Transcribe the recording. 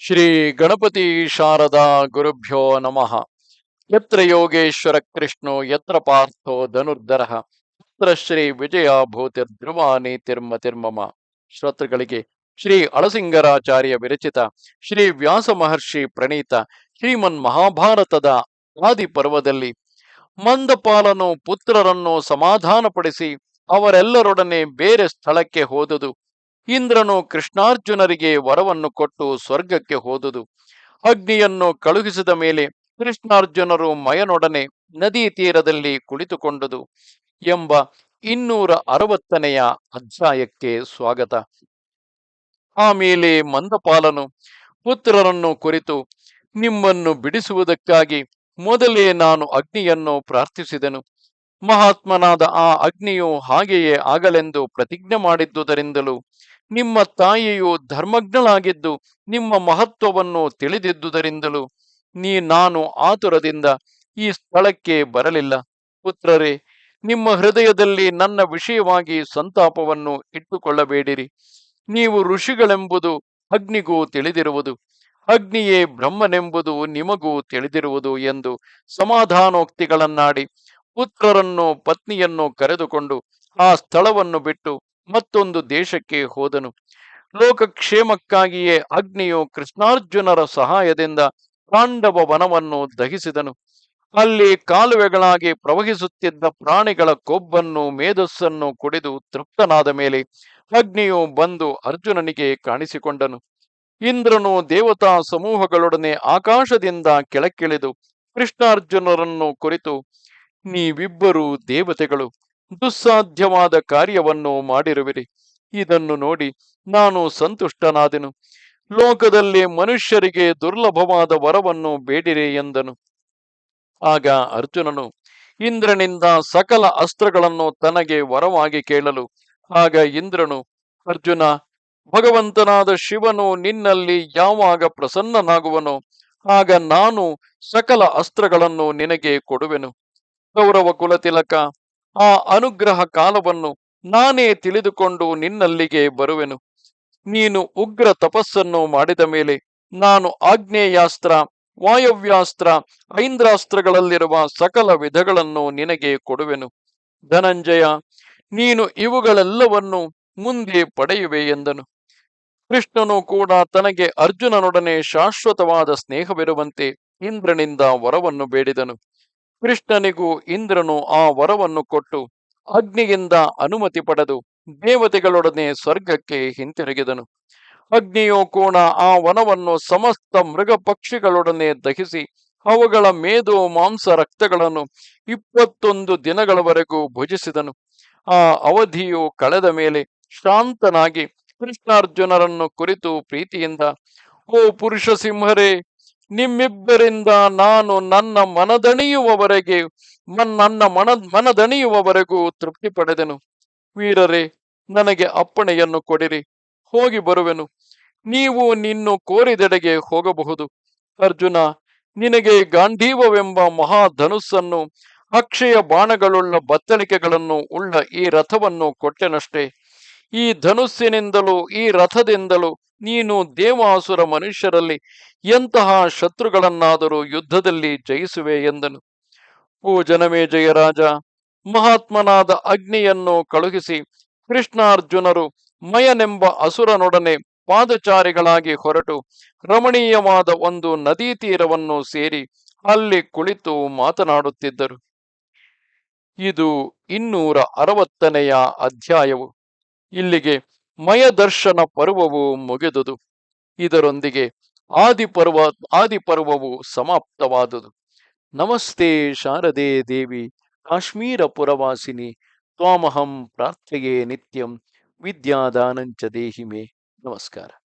ಶ್ರೀ ಗಣಪತಿ ಶಾರದಾ ಗುರುಭ್ಯೋ ನಮಃ. ಯತ್ರ ಯೋಗೇಶ್ವರ ಕೃಷ್ಣೋ, ಯತ್ರ ಪಾರ್ಥೋ ಧನುರ್ಧರ, ಯತ್ರ ಶ್ರೀ ವಿಜಯ ಭೂತಿರ್ಧ್ರುವಾನಿ ತಿರ್ಮ ತಿರ್ಮಮ. ಶ್ರೋತೃಗಳಿಗೆ ಶ್ರೀ ಅಳಸಿಂಗರಾಚಾರ್ಯ ವಿರಚಿತ, ಶ್ರೀ ವ್ಯಾಸ ಮಹರ್ಷಿ ಪ್ರಣೀತ, ಶ್ರೀಮನ್ ಮಹಾಭಾರತದ ಆದಿ ಪರ್ವದಲ್ಲಿ ಮಂದಪಾಲನು ಪುತ್ರರನ್ನು ಸಮಾಧಾನಪಡಿಸಿ ಅವರೆಲ್ಲರೊಡನೆ ಬೇರೆ ಸ್ಥಳಕ್ಕೆ ಹೋದುದು ಇಂದ್ರನು ಕೃಷ್ಣಾರ್ಜುನರಿಗೆ ವರವನ್ನು ಕೊಟ್ಟು ಸ್ವರ್ಗಕ್ಕೆ ಹೋದುದು. ಅಗ್ನಿಯನ್ನು ಕಳುಹಿಸಿದ ಮೇಲೆ ಕೃಷ್ಣಾರ್ಜುನರು ಮಯನೊಡನೆ ನದಿ ತೀರದಲ್ಲಿ ಕುಳಿತುಕೊಂಡುದು ಎಂಬ ಇನ್ನೂರ ಅರವತ್ತನೆಯ ಅಧ್ಯಾಯಕ್ಕೆ ಸ್ವಾಗತ. ಆಮೇಲೆ ಮಂದಪಾಲನು ಪುತ್ರರನ್ನು ಕುರಿತು, ನಿಮ್ಮನ್ನು ಬಿಡಿಸುವುದಕ್ಕಾಗಿ ಮೊದಲೇ ನಾನು ಅಗ್ನಿಯನ್ನು ಪ್ರಾರ್ಥಿಸಿದೆನು. ಮಹಾತ್ಮನಾದ ಆ ಅಗ್ನಿಯು ಹಾಗೆಯೇ ಆಗಲೆಂದು ಪ್ರತಿಜ್ಞೆ ಮಾಡಿದ್ದುದರಿಂದಲೂ ನಿಮ್ಮ ತಾಯಿಯು ಧರ್ಮಜ್ಞಳಾಗಿದ್ದು ನಿಮ್ಮ ಮಹತ್ವವನ್ನು ತಿಳಿದಿದ್ದುದರಿಂದಲೂ ನೀ ನಾನು ಆತುರದಿಂದ ಈ ಸ್ಥಳಕ್ಕೆ ಬರಲಿಲ್ಲ. ಪುತ್ರರೇ, ನಿಮ್ಮ ಹೃದಯದಲ್ಲಿ ನನ್ನ ವಿಷಯವಾಗಿ ಸಂತಾಪವನ್ನು ಇಟ್ಟುಕೊಳ್ಳಬೇಡಿರಿ. ನೀವು ಋಷಿಗಳೆಂಬುದು ಅಗ್ನಿಗೂ ತಿಳಿದಿರುವುದು. ಅಗ್ನಿಯೇ ಬ್ರಹ್ಮನೆಂಬುದು ನಿಮಗೂ ತಿಳಿದಿರುವುದು ಎಂದು ಸಮಾಧಾನೋಕ್ತಿಗಳನ್ನಾಡಿ ಪುತ್ರರನ್ನು ಪತ್ನಿಯನ್ನು ಕರೆದುಕೊಂಡು ಆ ಸ್ಥಳವನ್ನು ಬಿಟ್ಟು ಮತ್ತೊಂದು ದೇಶಕ್ಕೆ ಹೋದನು. ಲೋಕಕ್ಷೇಮಕ್ಕಾಗಿಯೇ ಅಗ್ನಿಯು ಕೃಷ್ಣಾರ್ಜುನರ ಸಹಾಯದಿಂದ ಪಾಂಡವ ವನವನ್ನು ದಹಿಸಿದನು. ಅಲ್ಲಿ ಕಾಲುವೆಗಳಾಗಿ ಪ್ರವಹಿಸುತ್ತಿದ್ದ ಪ್ರಾಣಿಗಳ ಕೊಬ್ಬನ್ನು, ಮೇಧಸ್ಸನ್ನು ಕುಡಿದು ತೃಪ್ತನಾದ ಮೇಲೆ ಅಗ್ನಿಯು ಬಂದು ಅರ್ಜುನನಿಗೆ ಕಾಣಿಸಿಕೊಂಡನು. ಇಂದ್ರನು ದೇವತಾ ಸಮೂಹಗಳೊಡನೆ ಆಕಾಶದಿಂದ ಕೆಳಕ್ಕಿಳಿದು ಕೃಷ್ಣಾರ್ಜುನರನ್ನು ಕುರಿತು, ನೀವಿಬ್ಬರು ದೇವತೆಗಳು ದುಸ್ಸಾಧ್ಯವಾದ ಕಾರ್ಯವನ್ನು ಮಾಡಿರುವಿರಿ. ಇದನ್ನು ನೋಡಿ ನಾನು ಸಂತುಷ್ಟನಾದೆನು. ಲೋಕದಲ್ಲಿ ಮನುಷ್ಯರಿಗೆ ದುರ್ಲಭವಾದ ವರವನ್ನು ಬೇಡಿರಿ ಎಂದನು. ಆಗ ಅರ್ಜುನನು, ಇಂದ್ರನಿಂದ ಸಕಲ ಅಸ್ತ್ರಗಳನ್ನು ತನಗೆ ವರವಾಗಿ ಕೇಳಲು. ಆಗ ಇಂದ್ರನು, ಅರ್ಜುನ, ಭಗವಂತನಾದ ಶಿವನು ನಿನ್ನಲ್ಲಿ ಯಾವಾಗ ಪ್ರಸನ್ನನಾಗುವನೋ, ಆಗ ನಾನು ಸಕಲ ಅಸ್ತ್ರಗಳನ್ನು ನಿನಗೆ ಕೊಡುವೆನು. ಗೌರವ ಕುಲತಿಲಕ ಆ ಅನುಗ್ರಹ ಕಾಲವನ್ನು ನಾನೇ ತಿಳಿದುಕೊಂಡು ನಿನ್ನಲ್ಲಿಗೆ ಬರುವೆನು. ನೀನು ಉಗ್ರ ತಪಸ್ಸನ್ನು ಮಾಡಿದ ಮೇಲೆ ನಾನು ಆಗ್ನೇಯಾಸ್ತ್ರ ವಾಯವ್ಯಾಸ್ತ್ರ, ಐಂದ್ರಾಸ್ತ್ರಗಳಲ್ಲಿರುವ ಸಕಲ ವಿಧಗಳನ್ನು ನಿನಗೆ ಕೊಡುವೆನು. ಧನಂಜಯ, ನೀನು ಇವುಗಳೆಲ್ಲವನ್ನು ಮುಂದೆ ಪಡೆಯುವೆ ಎಂದನು. ಕೃಷ್ಣನು ಕೂಡ ತನಗೆ ಅರ್ಜುನನೊಡನೆ ಶಾಶ್ವತವಾದ ಸ್ನೇಹವಿರುವಂತೆ ಇಂದ್ರನಿಂದ ವರವನ್ನು ಬೇಡಿದನು. ಕೃಷ್ಣನಿಗೂ ಇಂದ್ರನು ಆ ವರವನ್ನು ಕೊಟ್ಟು ಅಗ್ನಿಯಿಂದ ಅನುಮತಿ ಪಡೆದು ದೇವತೆಗಳೊಡನೆ ಸ್ವರ್ಗಕ್ಕೆ ಹಿಂತಿರುಗಿದನು. ಅಗ್ನಿಯು ಕೋಣ ಆ ವನವನ್ನು ಸಮಸ್ತ ಮೃಗ ಪಕ್ಷಿಗಳೊಡನೆ ದಹಿಸಿ ಅವುಗಳ ಮೇದು ಮಾಂಸ ರಕ್ತಗಳನ್ನು ಇಪ್ಪತ್ತೊಂದು ದಿನಗಳವರೆಗೂ ಭುಜಿಸಿದನು. ಆ ಅವಧಿಯು ಕಳೆದ ಮೇಲೆ ಶಾಂತನಾಗಿ ಕೃಷ್ಣಾರ್ಜುನರನ್ನು ಕುರಿತು ಪ್ರೀತಿಯಿಂದ, ಓ ಪುರುಷ ಸಿಂಹರೇ ನಿಮ್ಮಿಬ್ಬರಿಂದ ನಾನು ನನ್ನ ಮನದಣಿಯುವವರೆಗೆ ನನ್ನ ಮನ, ಮನದಣಿಯುವವರೆಗೂ ತೃಪ್ತಿ ಪಡೆದೆನು. ವೀರರೇ, ನನಗೆ ಅಪ್ಪಣೆಯನ್ನು ಕೊಡಿರಿ. ಹೋಗಿ ಬರುವೆನು. ನೀವು ನಿನ್ನು ಕೋರಿದೆಡೆಗೆ ಹೋಗಬಹುದು. ಅರ್ಜುನ, ನಿನಗೆ ಗಾಂಧೀವವೆಂಬ ಮಹಾಧನುಸ್ಸನ್ನು, ಅಕ್ಷಯ ಬಾಣಗಳುಳ್ಳ ಬತ್ತಳಿಕೆಗಳನ್ನು ಉಳ್ಳ ಈ ರಥವನ್ನು ಕೊಟ್ಟೆನಷ್ಟೇ. ಈ ಧನುಸ್ಸಿನಿಂದಲೂ ಈ ರಥದಿಂದಲೂ ನೀನು ದೇವಾಸುರ ಮನುಷ್ಯರಲ್ಲಿ ಎಂತಹ ಶತ್ರುಗಳನ್ನಾದರೂ ಯುದ್ಧದಲ್ಲಿ ಜಯಿಸುವೆ ಎಂದನು. ಓ ಜನಮೇ ಜಯರಾಜ ಮಹಾತ್ಮನಾದ ಅಗ್ನಿಯನ್ನು ಕಳುಹಿಸಿ ಕೃಷ್ಣಾರ್ಜುನರು ಮಯನೆಂಬ ಅಸುರನೊಡನೆ ಪಾದಚಾರಿಗಳಾಗಿ ಹೊರಟು ರಮಣೀಯವಾದ ಒಂದು ನದೀ ತೀರವನ್ನು ಸೇರಿ ಅಲ್ಲಿ ಕುಳಿತು ಮಾತನಾಡುತ್ತಿದ್ದರು. ಇದು ಇನ್ನೂರ ಅರವತ್ತನೆಯ ಅಧ್ಯಾಯವು. ಇಲ್ಲಿಗೆ ಮಯದರ್ಶನ ಪರ್ವವು ಮುಗಿದುದು. ಇದರೊಂದಿಗೆ ಆದಿಪರ್ವ, ಆದಿಪರ್ವವು ಸಮಾಪ್ತವಾದುದು. ನಮಸ್ತೆ ಶಾರದೆ ದೇವಿ ಕಾಶ್ಮೀರ ಪುರವಾಸಿನಿ ತ್ವಾಮಹಂ ಪ್ರಾರ್ಥೆಯೇ ನಿತ್ಯಂ, ವಿದ್ಯಾದಾನಂಚ ದೇಹಿಮೆ. ನಮಸ್ಕಾರ.